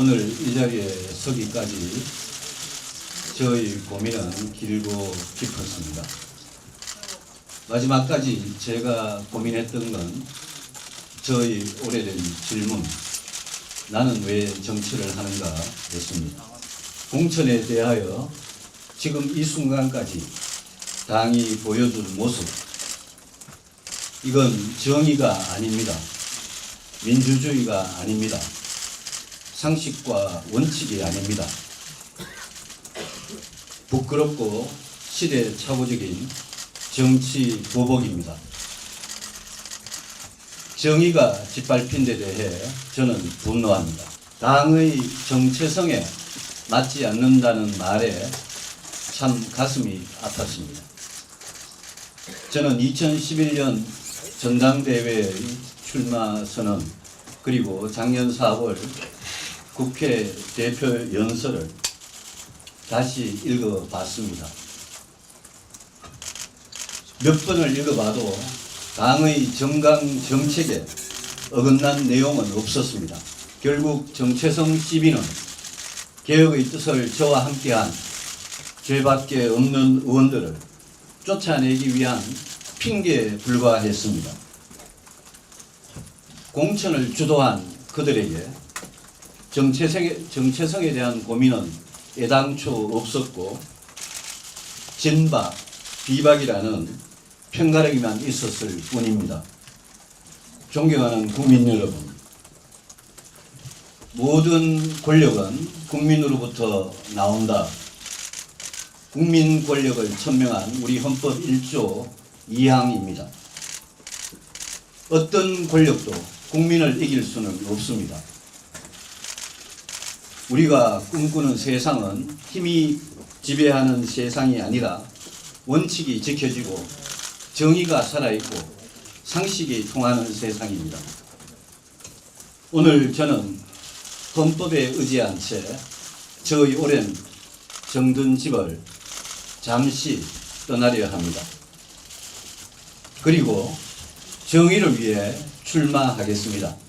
이 자리에 서기까지 저희 고민은 길고 깊었습니다. 마지막까지 제가 고민했던 건 저희 오래된 질문, 나는 왜 정치를 하는가 였습니다. 공천에 대하여 지금 이 순간까지 당이 보여준 모습, 이건 정의가 아닙니다. 민주주의가 아닙니다. 상식과 원칙이 아닙니다. 부끄럽고 시대착오적인 정치 보복입니다. 정의가 짓밟힌 데 대해 저는 분노합니다. 당의 정체성에 맞지 않는다는 말에 참 가슴이 아팠습니다. 저는 2011년 전당대회의 출마 선언 그리고 작년 4월 국회 대표 연설을 다시 읽어봤습니다. 몇 번을 읽어봐도 당의 정강 정책에 어긋난 내용은 없었습니다. 결국 정체성 시비는 개혁의 뜻을 저와 함께한 죄밖에 없는 의원들을 쫓아내기 위한 핑계에 불과했습니다. 공천을 주도한 그들에게 정체성에, 정체성에 대한 고민은 애당초 없었고 진박, 비박이라는 편가르기만 있었을 뿐입니다. 존경하는 국민 여러분, 모든 권력은 국민으로부터 나온다. 국민 권력을 천명한 우리 헌법 1조 2항입니다. 어떤 권력도 국민을 이길 수는 없습니다. 우리가 꿈꾸는 세상은 힘이 지배하는 세상이 아니라 원칙이 지켜지고 정의가 살아있고 상식이 통하는 세상입니다. 오늘 저는 헌법에 의지한 채 저의 오랜 정든 집을 잠시 떠나려 합니다. 그리고 정의를 위해 출마하겠습니다.